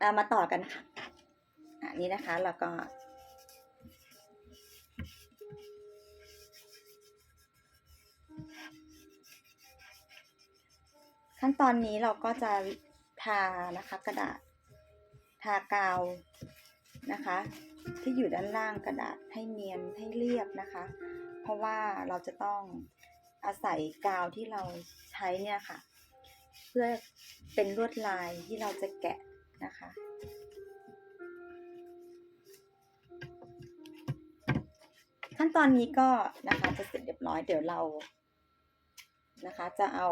อะมาต่อกันค่ะอันนี้นะคะแล้วก็ ขั้นตอนนี้เราก็จะทานะคะกระดาษทากาวนะคะ ที่อยู่ด้านล่างกระดาษให้เนียนให้เรียบนะคะ เพราะว่าเราจะต้องอาศัยกาวที่เราใช้เนี่ยค่ะ เพื่อเป็นลวดลายที่เราจะแกะ นะคะ ขั้นตอนนี้ก็นะคะจะเสร็จเรียบร้อยเดี๋ยวเรานะคะ จะเอา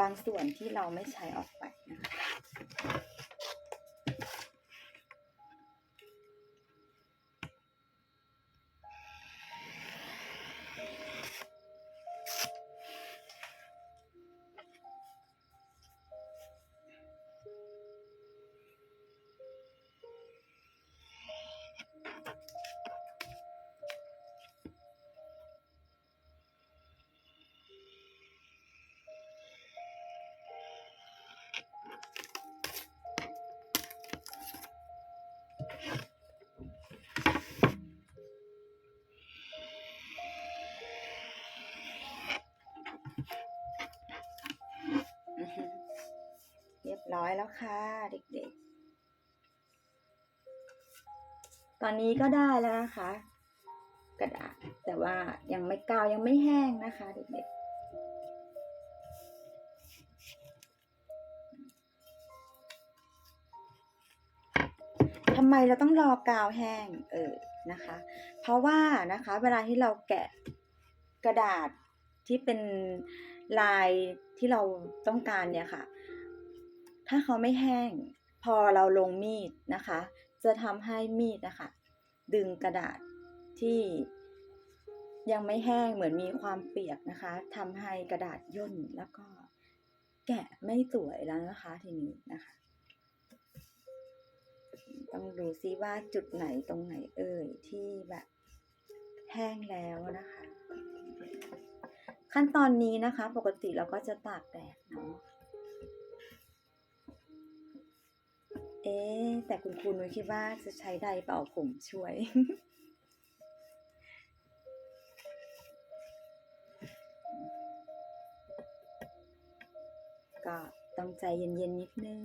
บางส่วนที่เราไม่ใช้ออกไปนะคะ บร้อยแล้วค่ะเด็กๆ ตอนนี้ก็ได้แล้วนะคะ กระดาษแต่ว่ายังไม่กาวยังไม่แห้งนะคะเด็กๆทำไมเราต้องรอกาวแห้งเออนะคะ เพราะว่านะคะเวลาที่เราแกะกระดาษที่เป็นลายที่เราต้องการเนี่ยค่ะ ถ้าเขาไม่แห้ง พอเราลงมีดนะคะ จะทำให้มีดนะคะ ดึงกระดาษที่ยังไม่แห้งเหมือนมีความเปียกนะคะทำให้กระดาษย่นแล้วก็แกะไม่สวยแล้วนะคะทีนี้นะคะ ต้องดูซิว่าจุดไหนตรงไหนเอ่ยที่แบบแห้งแล้วนะคะ ขั้นตอนนี้นะคะ ปกติเราก็จะตากแดดเนาะ เอ๊แต่คุณครูนุ้ยคิดว่าจะใช้ใดเป่าผมช่วย ก็ต้องใจเย็นๆนิดนึง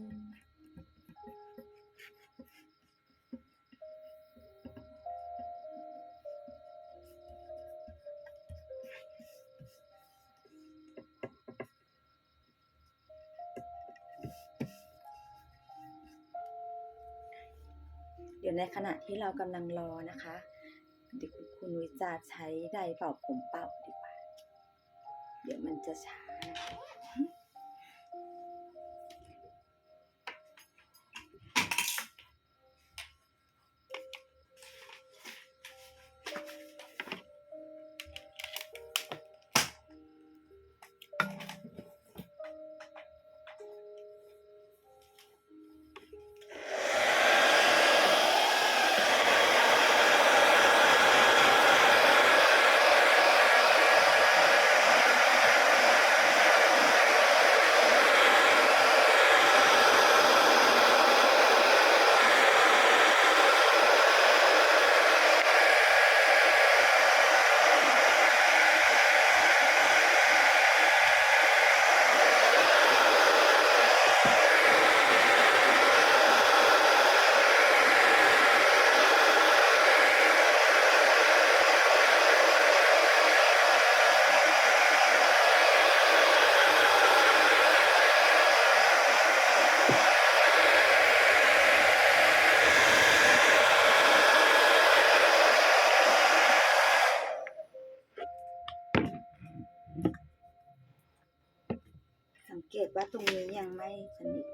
ดี๋ยวในขณะที่เรากำลังรอนะคะเดี๋ยวคุณวิจาใช้ไดร์เป่าผมเป่าดีกว่า เดี๋ยวมันจะช้านะคะ ว่าตรงนี้ยังไม่สนิท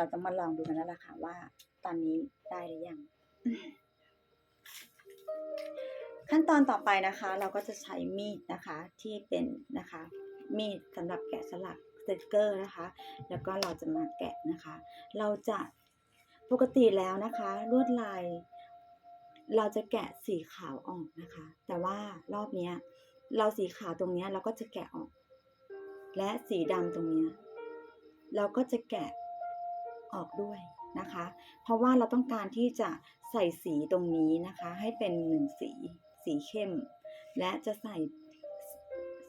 เราจะมาลองดูกันแล้วล่ะค่ะว่า ตอนนี้ได้หรือยัง ขั้นตอนต่อไปนะคะ เราก็จะใช้มีดนะคะที่เป็นนะคะ มีดสำหรับแกะสลักสติกเกอร์นะคะ แล้วก็เราจะมาแกะนะคะ เราจะปกติแล้วนะคะ ลวดลาย เราจะแกะสีขาวออกนะคะ แต่ว่ารอบนี้เราสีขาวตรงนี้เราก็จะแกะออก และสีดำตรงนี้ เราก็จะแกะ ออกด้วยนะคะ เพราะว่าเราต้องการที่จะใส่สีตรงนี้นะคะ ให้เป็นหนึ่งสีสีเข้ม และจะใส่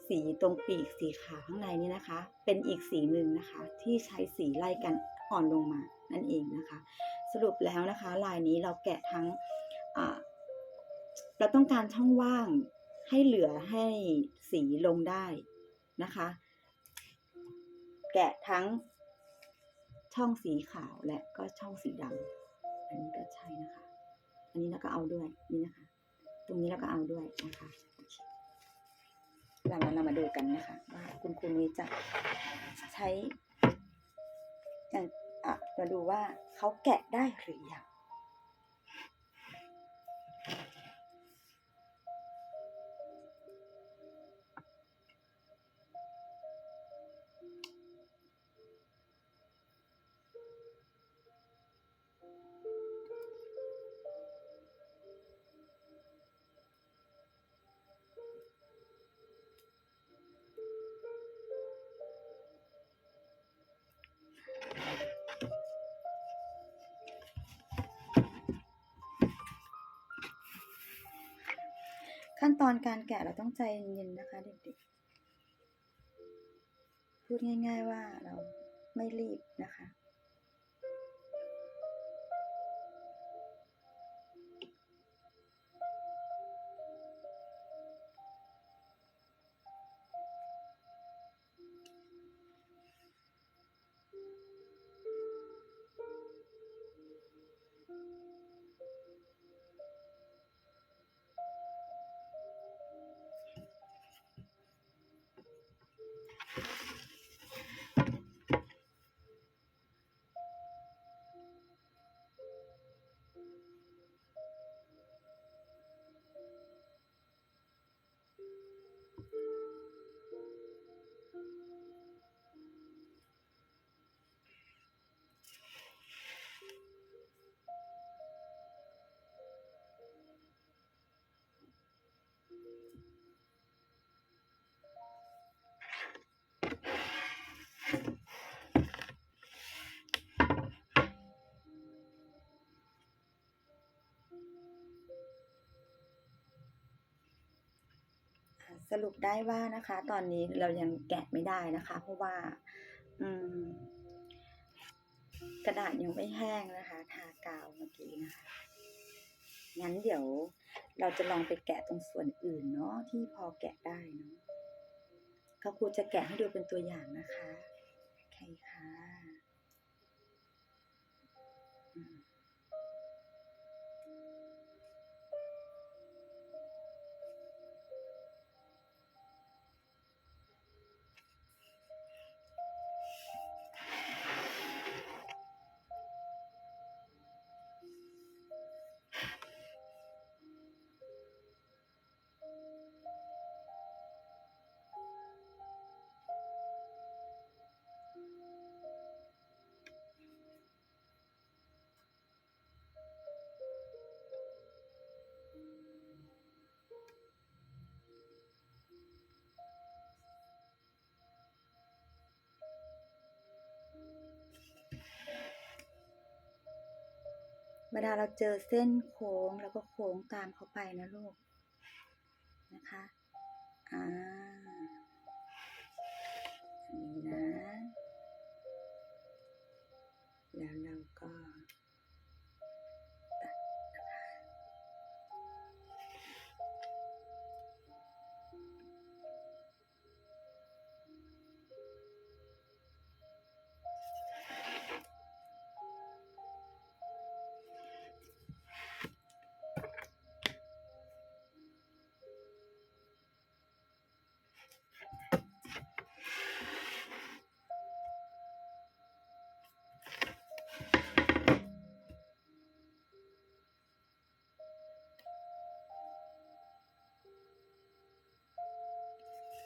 สีตรงปีกสีขาวข้างในนี้นะคะ เป็นอีกสีหนึ่งนะคะ ที่ใช้สีไล่กันอ่อนลงมานั่นเองนะคะ สรุปแล้วนะคะ ลายนี้เราแกะทั้งเราต้องการช่องว่างให้เหลือให้สีลงได้นะคะ แกะทั้ง ช่องสีขาวและก็ช่องสีดำอันนี้ก็ใช่นะคะ อันนี้เราก็เอาด้วยนี่นะคะ ตรงนี้เราก็เอาด้วยนะคะหลังนั้นเรามาดูกันนะคะว่าคุณครูนี้จะใช้อย่างอะมาดูว่าเขาแกะได้หรือยัง ขั้นตอนการแกะเราต้องใจเย็นๆนะคะเด็กๆ พูดง่าย ๆว่าเราไม่รีบนะคะ สรุปได้ว่านะคะ ตอนนี้เรายังแกะไม่ได้นะคะ เพราะว่า อืม กระดาษยังไม่แห้งนะคะ ทากาวเมื่อกี้นะคะงั้นเดี๋ยวเราจะลองไปแกะตรงส่วนอื่นเนาะที่พอแกะได้เนาะเขาครูจะแกะให้ดูเป็นตัวอย่างนะคะโอเคค่ะ เวลาเราเจอเส้นโค้งแล้วก็โค้งตามเขาไปนะลูก นะคะ อ่าอันนี้นะ แล้วเราก็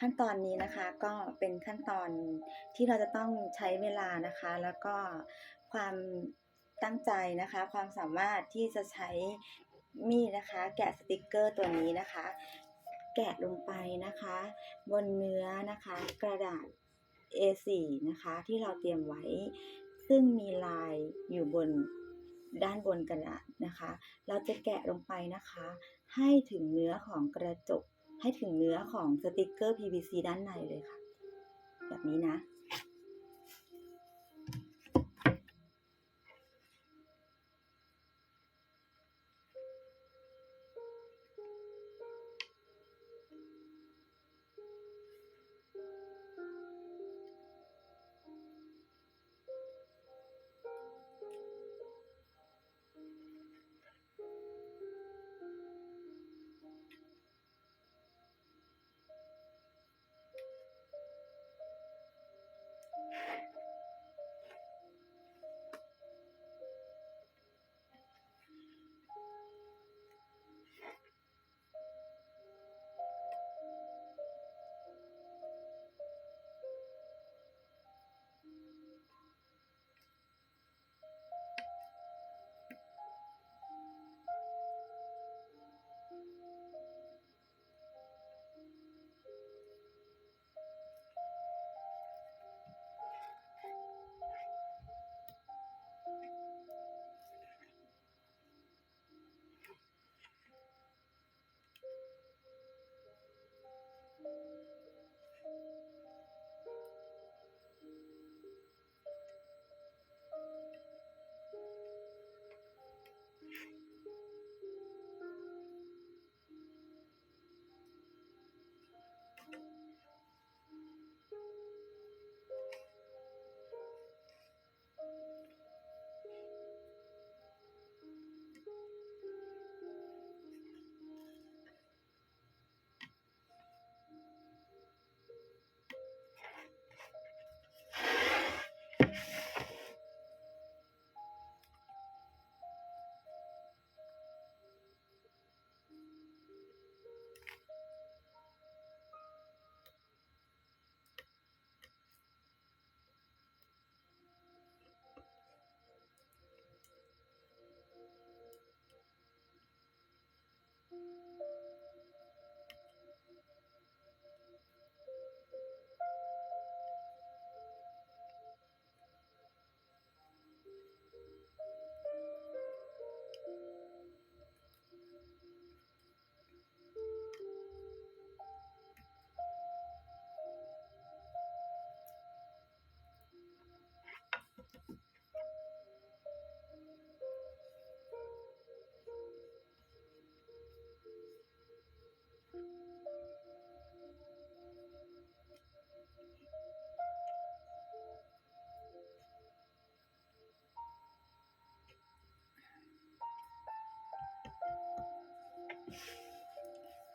ขั้นตอนนี้นะคะก็เป็นขั้นตอนที่เราจะต้องใช้เวลานะคะ แล้วก็ความตั้งใจนะคะ ความสามารถที่จะใช้มีดนะคะ แกะสติกเกอร์ตัวนี้นะคะ แกะลงไปนะคะ บนเนื้อนะคะ กระดาษ A4 นะคะ ที่เราเตรียมไว้ ซึ่งมีลายอยู่บนด้านบนกระดาษนะคะ เราจะแกะลงไปนะคะ ให้ถึงเนื้อของกระจก ให้ถึงเนื้อของสติกเกอร์ PVC ด้านในเลยค่ะ แบบนี้นะ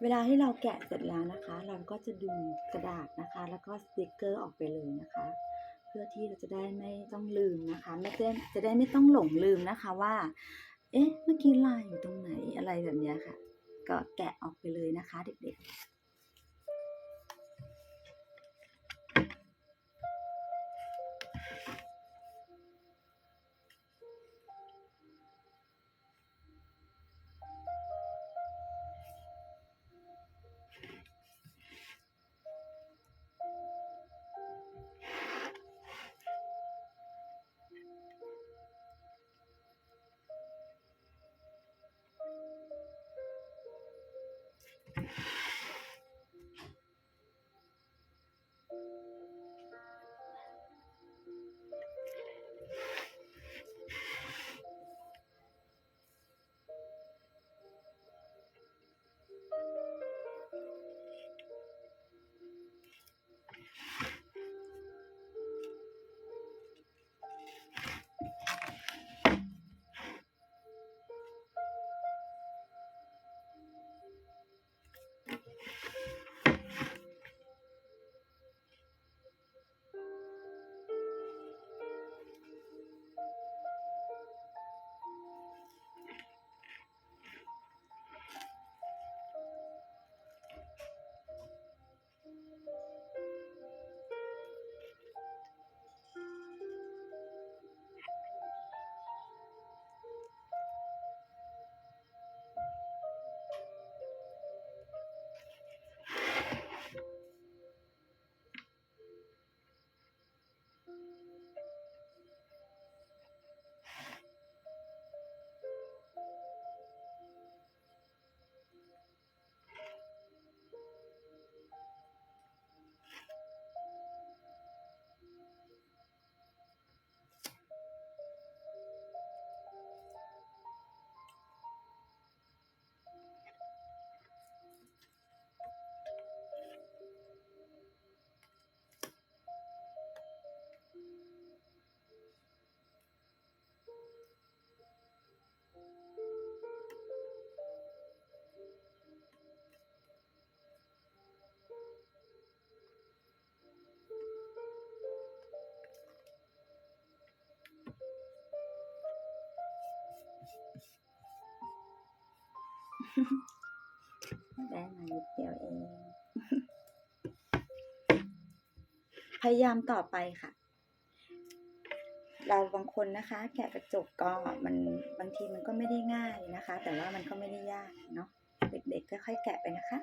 เวลาที่เราแกะเสร็จแล้วนะคะ เราก็จะดึงกระดาษนะคะ แล้วก็สติกเกอร์ออกไปเลยนะคะ เพื่อที่เราจะได้ไม่ต้องลืมนะคะ ไม่ได้จะได้ไม่ต้องหลงลืมนะคะว่า เอ๊ะ เมื่อกี้ลายอยู่ตรงไหนอะไรแบบเนี้ยค่ะ ก็แกะออกไปเลยนะคะ เด็กๆ ได้มานิดเดียวเอง พยายามต่อไปค่ะ เราบางคนนะคะ แกะกระจกก็มันบางทีมันก็ไม่ได้ง่ายนะคะ แต่ว่ามันก็ไม่ได้ยากเนาะเด็กๆค่อยๆแกะไปนะคะ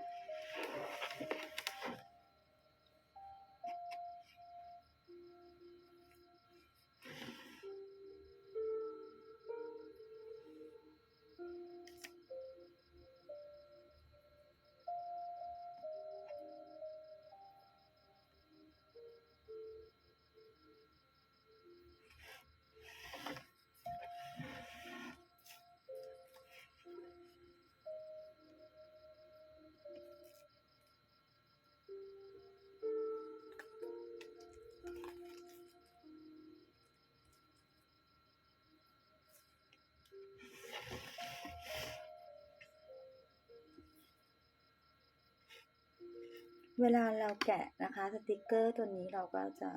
เวลาเราแกะนะคะสติกเกอร์ตัวนี้เราก็จะ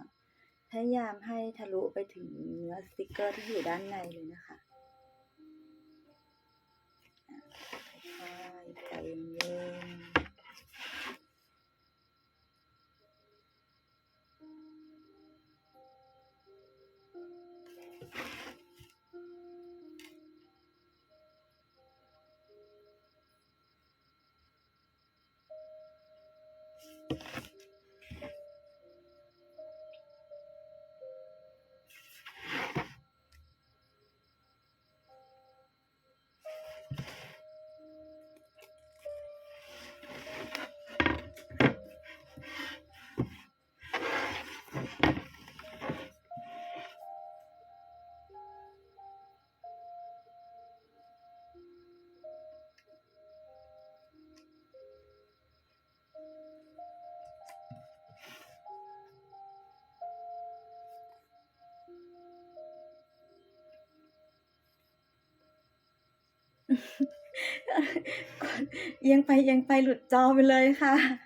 พยายามให้ทะลุไปถึงเนื้อสติกเกอร์ที่อยู่ด้านในเลยนะคะค่อยๆใจเย็น เอียงไปเอียงไปหลุดจอไปเลยค่ะ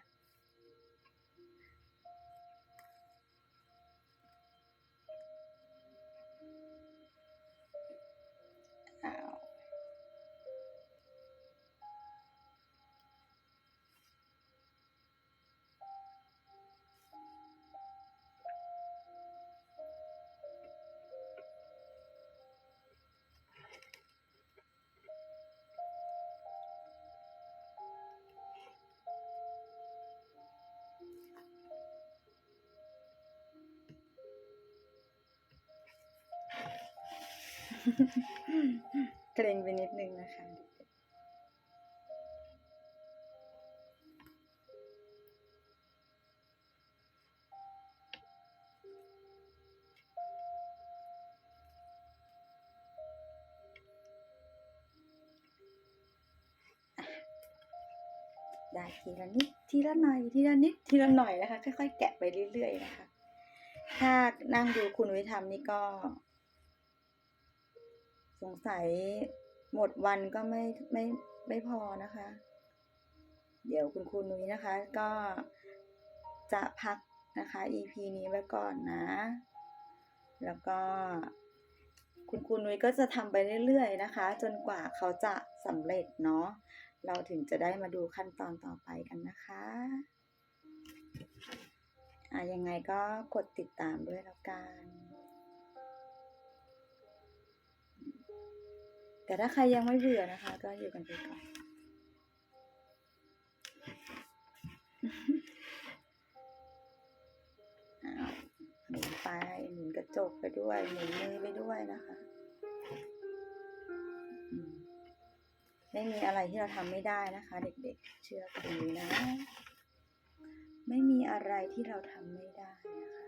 เกรงไปนิดนึงนะคะได้ทีละนิดทีละหน่อยทีละนิดทีละหน่อยนะคะ ค่อยๆ แกะไปเรื่อยๆนะคะ ถ้านั่งดูคุณวิธรรมนี่ก็ สงสัยหมดวันก็ไม่ไม่ไม่พอนะคะ เดี๋ยวคุณครูนุ้ยนะคะ ก็จะพักนะคะ EP นี้ไว้ก่อนนะ แล้วก็คุณครูนุ้ยก็จะทำไปเรื่อยๆนะคะ จนกว่าเขาจะสำเร็จเนาะเราถึงจะได้มาดูขั้นตอนต่อไปกันนะคะอะยังไงก็กดติดตามด้วยแล้วกัน แต่ถ้าใครยังไม่เบื่อนะคะ ก็อยู่กันไปก่อนหมุนไปหมุนกระจกไปด้วยหมุนมือไปด้วยนะคะ ไม่มีอะไรที่เราทำไม่ได้นะคะ เด็กๆ เชื่อคุณนุ้ยนะ ไม่มีอะไรที่เราทำไม่ได้นะคะ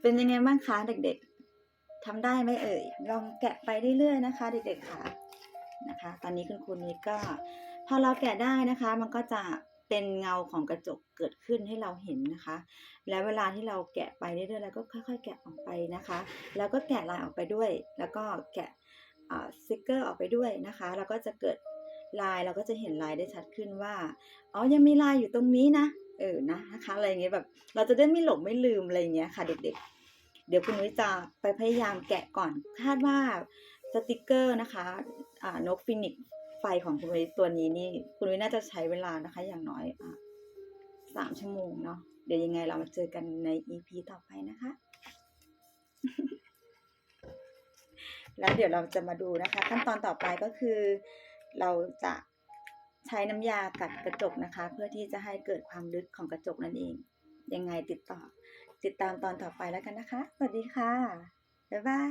เป็นยังไงบ้างคะเด็กๆทำได้ไหมเอ่ย ลองแกะไปเรื่อยๆนะคะ เด็กๆค่ะนะคะ ตอนนี้คุณครูนี้ก็ พอเราแกะได้นะคะ มันก็จะเป็นเงาของกระจกเกิดขึ้นให้เราเห็นนะคะ แล้วเวลาที่เราแกะไปเรื่อยๆแล้วก็ค่อย ๆ แกะออกไปนะคะ แล้วก็แกะลายออกไปด้วย แล้วก็แกะสติกเกอร์ออกไปด้วยนะคะ เราก็จะเกิดลายเราก็จะเห็นลายได้ชัดขึ้นว่า อ๋อ ยังมีลายอยู่ตรงนี้นะ เออนะนะคะอะไรเงี้ยแบบ เราจะได้ไม่หลงไม่ลืมอะไรเงี้ยค่ะ เด็กๆ เดี๋ยวคุณนุ้ยจะไปพยายามแกะก่อนคาดว่าสติกเกอร์นะคะอ่านกฟินิกไฟของคุณนุ้ยตัวนี้นี่คุณนุ้ยน่าจะใช้เวลานะคะ อย่างน้อยอะสามชั่วโมงเนาะเดี๋ยวยังไงเรามาเจอกันใน EP ต่อไปนะคะ แล้วเดี๋ยวเราจะมาดูนะคะ ขั้นตอนต่อไปก็คือเราจะ ใช้น้ำยากัดกระจกนะคะ เพื่อที่จะให้เกิดความลึกของกระจกนั่นเอง ยังไงติดต่อ ติดตามตอนต่อไปแล้วกันนะคะ สวัสดีค่ะ บ๊ายบาย